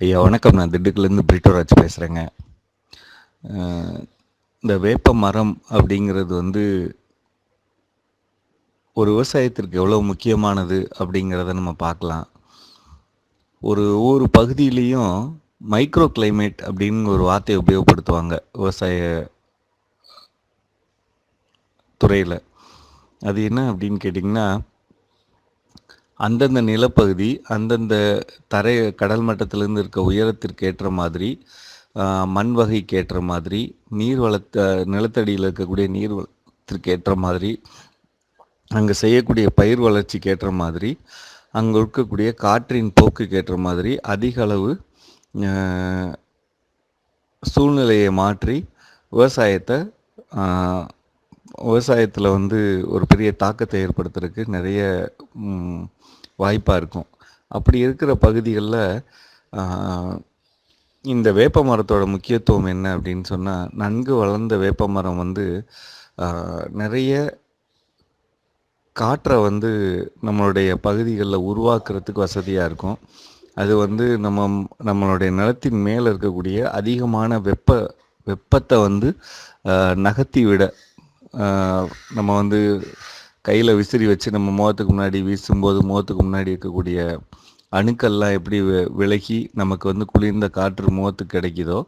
ஐயா வணக்கம். நான் திண்டுக்கல்லேருந்து பிரிட்டோராஜ் பேசுகிறேங்க இந்த வேப்ப மரம் அப்படிங்கிறது வந்து ஒரு விவசாயத்திற்கு எவ்வளோ முக்கியமானது அப்படிங்கிறத நம்ம பார்க்கலாம். ஒரு ஒவ்வொரு பகுதியிலையும் மைக்ரோ கிளைமேட் அப்படின்னு ஒரு வார்த்தையை உபயோகப்படுத்துவாங்க விவசாய துறையில். அது என்ன அப்படின்னு கேட்டிங்கன்னா அந்தந்த நிலப்பகுதி அந்தந்த தரை கடல் மட்டத்திலேருந்து இருக்க உயரத்திற்கு ஏற்ற மாதிரி மண் வகைக்கு ஏற்ற மாதிரி நீர் வளத்த நிலத்தடியில் இருக்கக்கூடிய நீர் வளத்திற்கு ஏற்ற மாதிரி அங்கே செய்யக்கூடிய பயிர் வளர்ச்சிக்கு ஏற்ற மாதிரி அங்கே இருக்கக்கூடிய காற்றின் போக்குக்கு ஏற்ற மாதிரி அதிக அளவு சூழ்நிலையை மாற்றி விவசாயத்தை விவசாயத்தில் வந்து ஒரு பெரிய தாக்கத்தை ஏற்படுத்துறதுக்கு நிறைய வாய்ப்பாக இருக்கும். அப்படி இருக்கிற பகுதிகளில் இந்த வேப்ப மரத்தோட முக்கியத்துவம் என்ன அப்படின்னு சொன்னால் நன்கு வளர்ந்த வேப்ப மரம் வந்து நிறைய காற்றை வந்து நம்மளுடைய பகுதிகளில் உருவாக்குறதுக்கு வசதியாக இருக்கும். அது வந்து நம்ம நம்மளுடைய நிலத்தின் மேலே இருக்கக்கூடிய அதிகமான வெப்ப வெப்பத்தை வந்து நகர்த்தி விட நம்ம வந்து கையில் விசிறி வச்சு நம்ம முகத்துக்கு முன்னாடி வீசும்போது முகத்துக்கு முன்னாடி இருக்கக்கூடிய அணுக்கள்லாம் எப்படி விலகி நமக்கு வந்து குளிர்ந்த காற்று முகத்துக்கு கிடைக்குதோ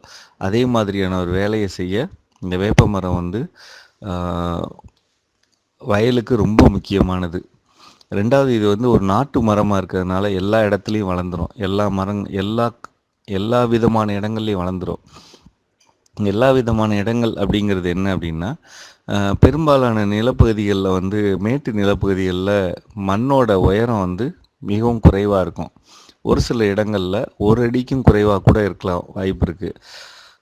அதே மாதிரியான ஒரு வேலையை செய்ய இந்த வேப்ப மரம் வந்து வயலுக்கு ரொம்ப முக்கியமானது. ரெண்டாவது இது வந்து ஒரு நாட்டு மரமாக இருக்கிறதுனால எல்லா இடத்துலையும் வளர்ந்துரும். எல்லா மரங் எல்லா எல்லா விதமான இடங்கள்லையும் வளர்ந்துரும். எல்லா விதமான இடங்கள் அப்படிங்கிறது என்ன அப்படின்னா பெரும்பாலான நிலப்பகுதிகளில் வந்து மேட்டு நிலப்பகுதிகளில் மண்ணோட உயரம் வந்து மிகவும் குறைவாக இருக்கும். ஒரு சில இடங்களில் ஒரு அடிக்கும் குறைவாக கூட இருக்கலாம் வாய்ப்பு இருக்குது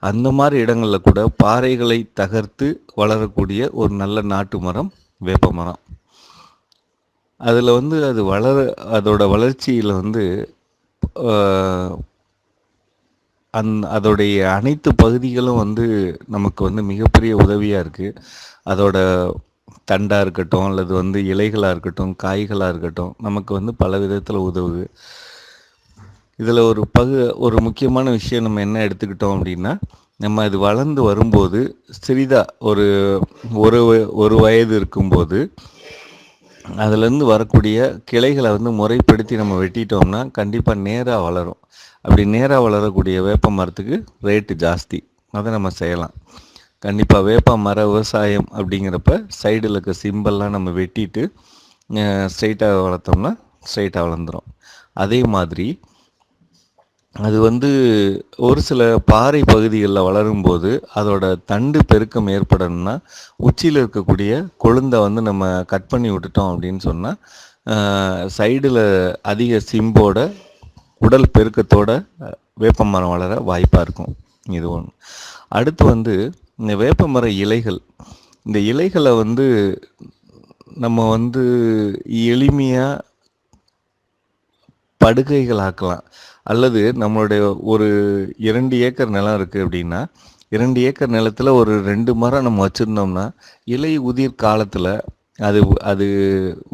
அந்த மாதிரி இடங்களில் கூட பாறைகளை தகர்த்து வளரக்கூடிய ஒரு நல்ல நாட்டு மரம் வேப்ப மரம். அதில் வந்து அது வளர அதோட வளர்ச்சியில் வந்து அந் அதோடைய அனைத்து பகுதிகளும் வந்து நமக்கு வந்து மிகப்பெரிய உதவியாக இருக்குது அதோட தண்டாக இருக்கட்டும் அல்லது வந்து இலைகளாக இருக்கட்டும் காய்களாக இருக்கட்டும் நமக்கு வந்து பல விதத்தில் உதவுது. இதில் ஒரு பகு ஒரு முக்கியமான விஷயம் நம்ம என்ன எடுத்துக்கிட்டோம் அப்படின்னா நம்ம இது வளர்ந்து வரும்போது சிறிதாக ஒரு ஒரு ஒரு வயது இருக்கும்போது அதுலேருந்து வரக்கூடிய கிளைகளை வந்து முறைப்படுத்தி நம்ம வெட்டிட்டோம்னா கண்டிப்பாக நேராக வளரும். அப்படி நேராக வளரக்கூடிய வேப்ப மரத்துக்கு ரேட்டு ஜாஸ்தி. அதை நம்ம செய்யலாம். கண்டிப்பாக வேப்ப மர விவசாயம் அப்படிங்கிறப்ப சைடில் இருக்க சிம்பல்லாம் நம்ம வெட்டிட்டு ஸ்ட்ரைட்டாக வளர்த்தோம்னா ஸ்ட்ரைட்டாக வளர்ந்துரும். அதே மாதிரி அது வந்து ஒரு சில பாறை பகுதிகளில் வளரும்போது அதோட தண்டு பெருக்கம் ஏற்படணும்னா உச்சியில் இருக்கக்கூடிய கொழுந்தை வந்து நம்ம கட் பண்ணி விட்டுட்டோம் அப்படின்னு சொன்னால் சைடில் அதிக சிம்போட உடல் பெருக்கத்தோட வேப்ப மரம் வளர வாய்ப்பாக இருக்கும். இது ஒன்று அடுத்து வந்து இந்த வேப்ப மர இலைகள். இந்த இலைகளை வந்து நம்ம வந்து எளிமையாக படுகைகள் ஆக்கலாம் அல்லது நம்மளுடைய ஒரு இரண்டு ஏக்கர் நிலம் இருக்குது அப்படின்னா இரண்டு ஏக்கர் நிலத்தில் ஒரு ரெண்டு மரம் நம்ம வச்சுருந்தோம்னா இலை உதிர் காலத்தில் அது அது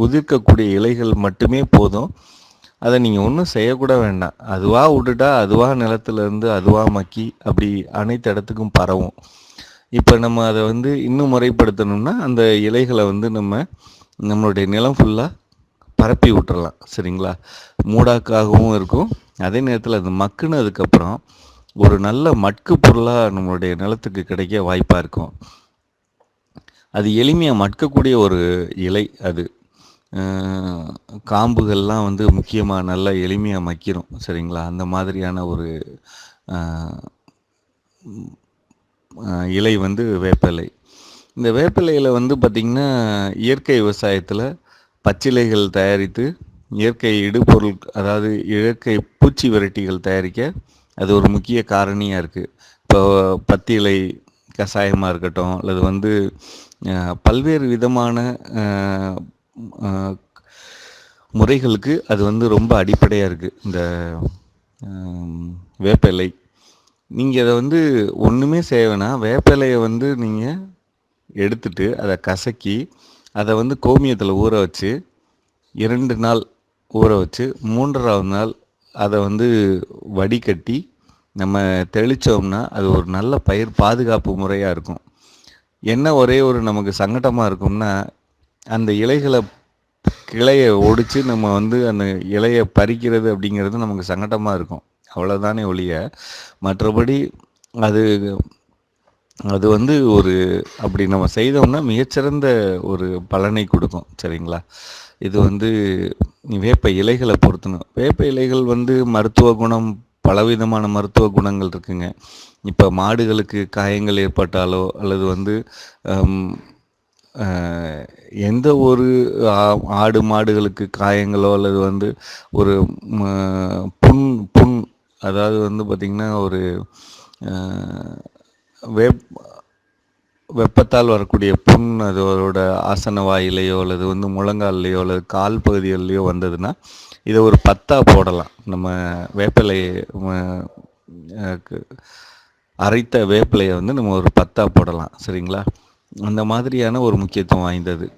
உதிர்க்கக்கூடிய இலைகள் மட்டுமே போதும். அதை நீங்கள் ஒன்றும் செய்யக்கூட வேண்டாம். அதுவாக விட்டுட்டா அதுவாக நிலத்துலேருந்து அதுவாக மக்கி அப்படி அனைத்து இடத்துக்கும் பரவும். இப்போ நம்ம அதை வந்து இன்னும் முறைப்படுத்தணும்னா அந்த இலைகளை வந்து நம்ம நம்மளுடைய நிலம் ஃபுல்லாக பரப்பி விட்டுறலாம். சரிங்களா? மூடாக்காகவும் இருக்கும். அதே நேரத்தில் அது மக்குனதுக்கப்புறம் ஒரு நல்ல மட்கு பொருளாக நம்மளுடைய நிலத்துக்கு கிடைக்க வாய்ப்பாக இருக்கும். அது எளிமையாக மட்கக்கூடிய ஒரு இலை அது. காம்புகள்லாம் வந்து முக்கியமாக நல்லா எளிமையாக மக்கிரும் சரிங்களா? அந்த மாதிரியான ஒரு இலை வந்து வேப்பிலை. இந்த வேப்பிலையில் வந்து பார்த்திங்கன்னா இயற்கை விவசாயத்தில் பச்சிலைகள் தயாரித்து இயற்கை இடுபொருள் அதாவது இயற்கை பூச்சி விரட்டிகள் தயாரிக்க அது ஒரு முக்கிய காரணியாக இருக்குது இப்போ பத்தி இலை கஷாயமாக இருக்கட்டும் அல்லது வந்து பல்வேறு விதமான முறைகளுக்கு அது வந்து ரொம்ப அடிப்படையாக இருக்குது இந்த வேப்பிலை. வேப்ப இலை நீங்கள் அதை வந்து ஒன்றுமே செய்ய வேணாம். வேப்ப இலையை வந்து நீங்கள் எடுத்துட்டு அதை கசக்கி அதை வந்து கோமியத்தில் ஊற வச்சு இரண்டு நாள் ஊற வச்சு மூன்றாவது நாள் அதை வந்து வடிகட்டி நம்ம தெளித்தோம்னா அது ஒரு நல்ல பயிர் பாதுகாப்பு முறையாக இருக்கும். என்ன ஒரே ஒரு நமக்கு சங்கடமாக இருக்கும்னா அந்த இலைகளை கிளையை ஒடிச்சு நம்ம வந்து அந்த இலையை பறிக்கிறது அப்படிங்கிறது நமக்கு சங்கடமாக இருக்கும். அவ்வளோதானே ஒழிய மற்றபடி அது அது வந்து ஒரு அப்படி நம்ம செய்தோம்னா மிகச்சிறந்த ஒரு பலனை கொடுக்கும் சரிங்களா? இது வந்து வேப்ப இலைகளை பொறுத்தணும். வேப்ப இலைகள் வந்து மருத்துவ குணம் பலவிதமான மருத்துவ குணங்கள் இருக்குங்க. இப்போ மாடுகளுக்கு காயங்கள் ஏற்பட்டாலோ அல்லது வந்து எந்த ஒரு ஆ- ஆடு மாடுகளுக்கு காயங்களோ அல்லது வந்து ஒரு புண் புண் அதாவது வந்து பார்த்திங்கன்னா ஒரு வேப் வெப்பத்தால் வரக்கூடிய புண் அதோட ஆசன வாயிலையோ அல்லது வந்து முழங்கால்லையோ அல்லது கால் பகுதிகள்லையோ வந்ததுன்னா இதை ஒரு பத்தா போடலாம். நம்ம வேப்பிலை அரைத்த வேப்பிலையை வந்து நம்ம ஒரு பத்தா போடலாம். சரிங்களா? அந்த மாதிரியான ஒரு முக்கியத்துவம் வாய்ந்தது.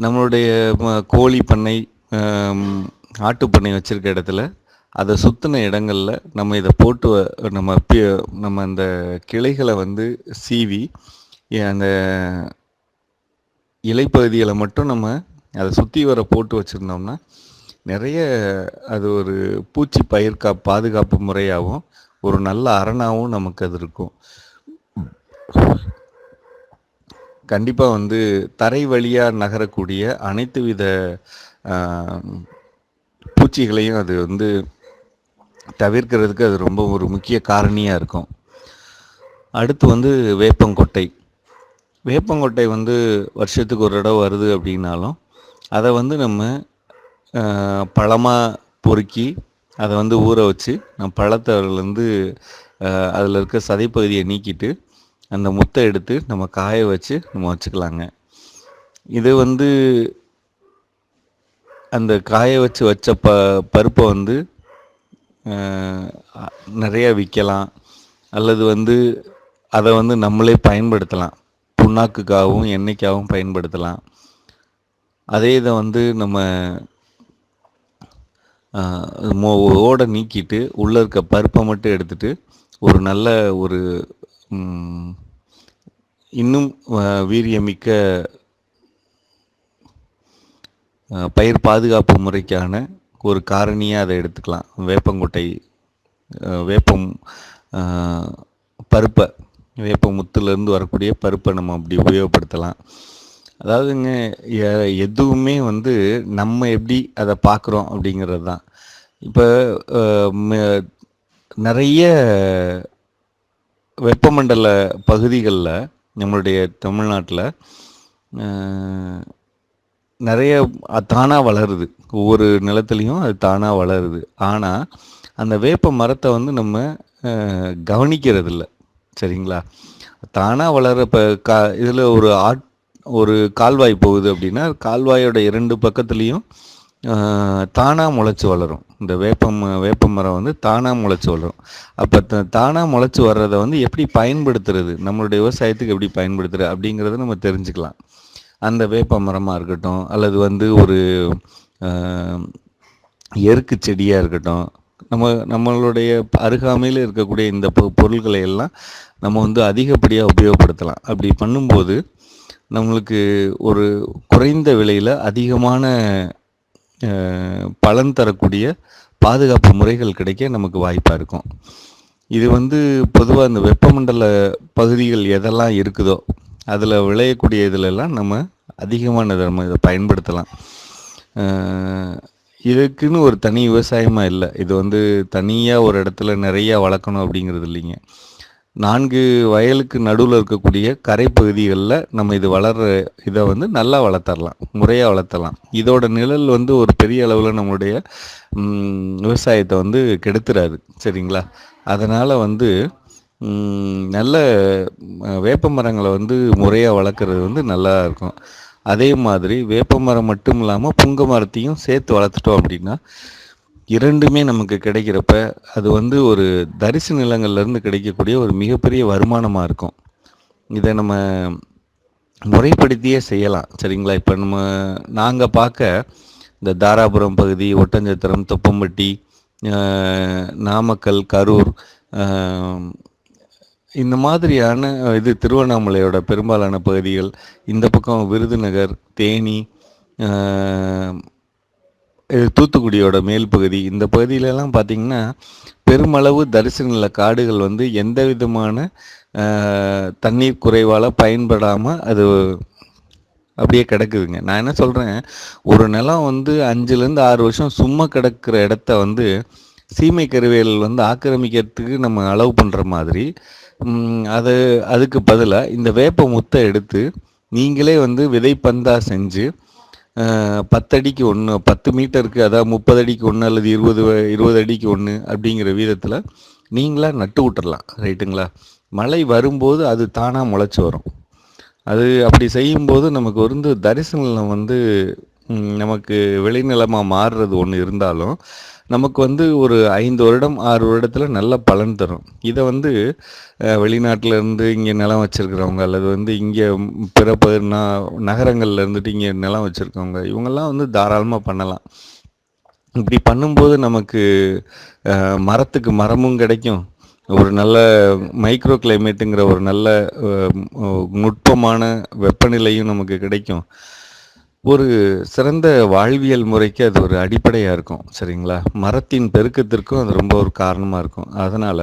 நம்மளுடைய ம- கோழி பண்ணை ஆட்டுப்பண்ணை வச்சுருக்க இடத்துல அதை சுற்றின இடங்களில் நம்ம இதை போட்டு வ- நம்ம நம்ம அந்த கிளைகளை வந்து சீவி அந்த இலைப்பகுதிகளை மட்டும் நம்ம அதை சுற்றி வர போட்டு வச்சுருந்தோம்னா நிறைய அது ஒரு பூச்சி பயிர் கா பாதுகாப்பு முறையாகவும் ஒரு நல்ல அரணாகவும் நமக்கு அது இருக்கும். கண்டிப்பாக வந்து தரை வழியாக நகரக்கூடிய அனைத்து வித பூச்சிகளையும் அது வந்து தவிர்க்கிறதுக்கு அது ரொம்ப ஒரு முக்கிய காரணியாக இருக்கும். அடுத்து வந்து வேப்பங்கொட்டை. வேப்பங்கொட்டை வந்து வருஷத்துக்கு ஒரு தடவை வருது அப்படின்னாலும் அதை வந்து நம்ம பழமாக பொறுக்கி அதை வந்து ஊற வச்சு நம்ம பழத்தை அதுலேருந்து அதில் இருக்க சதைப்பகுதியை நீக்கிட்டு அந்த முத்தை எடுத்து நம்ம காய வச்சு நம்ம வச்சுக்கலாங்க. இது வந்து அந்த காய வச்சு வச்ச ப பருப்பை வந்து நிறையா நிறைய விற்கலாம். அல்லது வந்து அதை வந்து நம்மளே பயன்படுத்தலாம். புண்ணாக்குக்காகவும் எண்ணெய்க்காகவும் பயன்படுத்தலாம். அதே இதை வந்து நம்ம மோ- ஓடை நீக்கிட்டு உள்ளே இருக்க பருப்பை மட்டும் எடுத்துகிட்டு ஒரு நல்ல ஒரு இன்னும் வீரியமிக்க பயிர் பாதுகாப்பு முறைக்கான ஒரு காரணியாக அதை எடுத்துக்கலாம். வேப்பங்கொட்டை வேப்பம் பருப்பை வேப்ப முத்துலேருந்து வரக்கூடிய பருப்பை நம்ம அப்படி உபயோகப்படுத்தலாம். அதாவதுங்க எதுவுமே வந்து நம்ம எப்படி அதை பார்க்குறோம் அப்படிங்கிறது தான். இப்போ நிறைய வெப்பமண்டல பகுதிகளில் நம்மளுடைய தமிழ்நாட்டில் நிறைய தானாக வளருது. ஒவ்வொரு நிலத்துலையும் அது தானாக வளருது. ஆனால் அந்த வேப்ப மரத்தை வந்து நம்ம கவனிக்கிறதில்ல. சரிங்களா? தானாக வளர்கிற இப்போ கா இதில் ஒரு ஆட் ஒரு கால்வாய் போகுது அப்படின்னா கால்வாயோட இரண்டு பக்கத்துலேயும் தானாக முளைச்சி வளரும். இந்த வேப்பம் வேப்ப மரம் வந்து தானாக முளைச்சி வளரும். அப்போ த தானாக முளைச்சி வர்றதை வந்து எப்படி பயன்படுத்துறது? நம்மளுடைய விவசாயத்துக்கு எப்படி பயன்படுத்துறது அப்படிங்கிறத நம்ம தெரிஞ்சுக்கலாம். அந்த வேப்ப மரமாக இருக்கட்டும் அல்லது வந்து ஒரு எருக்கு செடியாக இருக்கட்டும் நம்ம நம்மளுடைய அருகாமையில் இருக்கக்கூடிய இந்த பொ பொருட்களை எல்லாம் நம்ம வந்து அதிகப்படியாக உபயோகப்படுத்தலாம். அப்படி பண்ணும்போது நம்மளுக்கு ஒரு குறைந்த விலையில் அதிகமான பலன் தரக்கூடிய பாதுகாப்பு முறைகள் கிடைக்க நமக்கு வாய்ப்பாக இருக்கும். இது வந்து பொதுவாக இந்த வெப்பமண்டல பகுதிகள் எதெல்லாம் இருக்குதோ அதில் விளையக்கூடிய இதிலெல்லாம் நம்ம அதிகமானதை நம்ம இதை பயன்படுத்தலாம். இதுக்குன்னு ஒரு தனி விவசாயமாக இல்லை. இது வந்து தனியாக ஒரு இடத்துல நிறையா வளர்க்கணும் அப்படிங்கிறது இல்லைங்க. நான்கு வயலுக்கு நடுவில் இருக்கக்கூடிய கரைப்பகுதிகளில் நம்ம இது வளர்கிற இதை வந்து நல்லா வளர்த்தரலாம் முறையாக வளர்த்தலாம் இதோட நிழல் வந்து ஒரு பெரிய அளவில் நம்மளுடைய விவசாயத்தை வந்து கெடுத்துறாது. சரிங்களா? அதனால் வந்து நல்ல வேப்ப மரங்களை வந்து முறையாக வளர்க்குறது வந்து நல்லா இருக்கும். அதே மாதிரி வேப்ப மரம் மட்டும் இல்லாமல் புங்க மரத்தையும் சேர்த்து வளர்த்துட்டோம் அப்படின்னா இரண்டுமே நமக்கு கிடைக்கிறப்ப அது வந்து ஒரு தரிசு நிலங்கள்லேருந்து கிடைக்கக்கூடிய ஒரு மிகப்பெரிய வருமானமாக இருக்கும். இதை நம்ம முறைப்படுத்தியே செய்யலாம். சரிங்களா? இப்போ நம்ம நாங்கள் பார்க்க இந்த தாராபுரம் பகுதி ஒட்டஞ்சத்திரம் தொப்பம்பட்டி நாமக்கல் கரூர் இந்த மாதிரியான இது திருவண்ணாமலையோட பெரும்பாலான பகுதிகள் இந்த பக்கம் விருதுநகர் தேனி தூத்துக்குடியோட மேல் பகுதி. இந்த பகுதியிலலாம் பார்த்தீங்கன்னா பெருமளவு தரிசனில் நில காடுகள் வந்து எந்த விதமான தண்ணீர் குறைவால் பயன்படாமல் அது அப்படியே கிடக்குதுங்க. நான் என்ன சொல்கிறேன் ஒரு நிலம் வந்து அஞ்சுலேருந்து ஆறு வருஷம் சும்மா கிடக்கிற இடத்த வந்து சீமை கருவேல் வந்து ஆக்கிரமிக்கிறதுக்கு நம்ம அளவு பண்ணுற மாதிரி அது அதுக்கு பதிலாக இந்த வேப்ப முத்தை எடுத்து நீங்களே வந்து விதைப்பந்தா செஞ்சு பத்தடிக்கு ஒன்று பத்து மீட்டருக்கு அதாவது முப்பது அடிக்கு ஒன்று அல்லது இருபது வ- இருபது அடிக்கு ஒன்று அப்படிங்கிற வீதத்தில் நீங்களாக நட்டு விட்டுறலாம் ரைட்டுங்களா? மழை வரும்போது அது தானாக முளைச்சி வரும். அது அப்படி செய்யும்போது நமக்கு வந்து தரிசனம் வந்து நமக்கு விளைநிலமாக மாறுறது ஒன்று இருந்தாலும் நமக்கு வந்து ஒரு ஐந்து வருடம் ஆறு வருடத்தில் நல்ல பலன் தரும். இதை வந்து அஹ், இருந்து இங்கே நிலம் வச்சுருக்கிறவங்க அல்லது வந்து இங்கே பிற பகு- நா- இருந்துட்டு இங்கே நிலம் வச்சுருக்கவங்க இவங்கெல்லாம் வந்து தாராளமாக பண்ணலாம். இப்படி பண்ணும்போது நமக்கு மரத்துக்கு மரமும் கிடைக்கும். ஒரு நல்ல மைக்ரோ கிளைமேட்டுங்கிற ஒரு நல்ல நுட்பமான வெப்பநிலையும் நமக்கு கிடைக்கும். ஒரு சிறந்த வாழ்வியல் முறைக்கு அது ஒரு அடிப்படையாக இருக்கும் சரிங்களா? மரத்தின் பெருக்கத்திற்கும் அது ரொம்ப ஒரு காரணமாக இருக்கும். அதனால்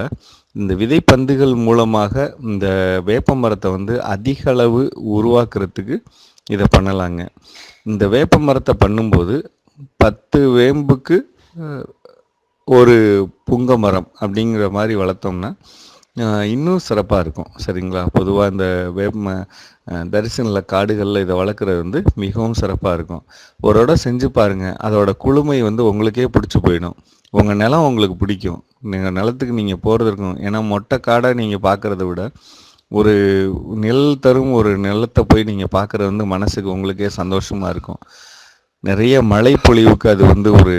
இந்த விதைப்பந்துகள் மூலமாக இந்த வேப்ப மரத்தை வந்து அதிக அளவு உருவாக்குறதுக்கு இதை பண்ணலாங்க. இந்த வேப்ப மரத்தை பண்ணும்போது பத்து வேம்புக்கு ஒரு புங்க மரம் அப்படிங்கிற மாதிரி வளர்த்தோம்னா இன்னும் சிறப்பாக இருக்கும். சரிங்களா? பொதுவாக இந்த வேப்ப தரிசனில் காடுகளில் இதை வளர்க்குறது வந்து மிகவும் சிறப்பாக இருக்கும். ஒரு இடம் செஞ்சு பாருங்கள் அதோட குளுமை வந்து உங்களுக்கே பிடிச்சி போயிடும். உங்கள் நிலம் உங்களுக்கு பிடிக்கும். நீங்கள் நிலத்துக்கு நீங்கள் போகிறது இருக்கும். ஏன்னா மொட்டை காடாக நீங்கள் பார்க்குறத விட ஒரு நெல் தரும் ஒரு நிலத்தை போய் நீங்கள் பார்க்குறது வந்து மனசுக்கு உங்களுக்கே சந்தோஷமாக இருக்கும். நிறைய மழை பொழிவுக்கு அது வந்து ஒரு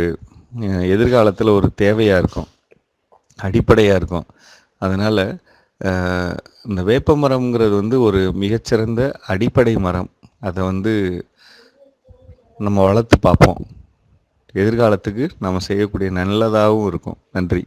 எதிர்காலத்தில் ஒரு தேவையாக இருக்கும். அடிப்படையாக இருக்கும். அதனால் இந்த வேப்ப மரம்ங்கிறது வந்து ஒரு மிகச்சிறந்த அடிப்படை மரம். அதை வந்து நம்ம வளர்த்து பார்ப்போம். எதிர்காலத்துக்கு நம்ம செய்யக்கூடிய நல்லதாகவும் இருக்கும். நன்றி.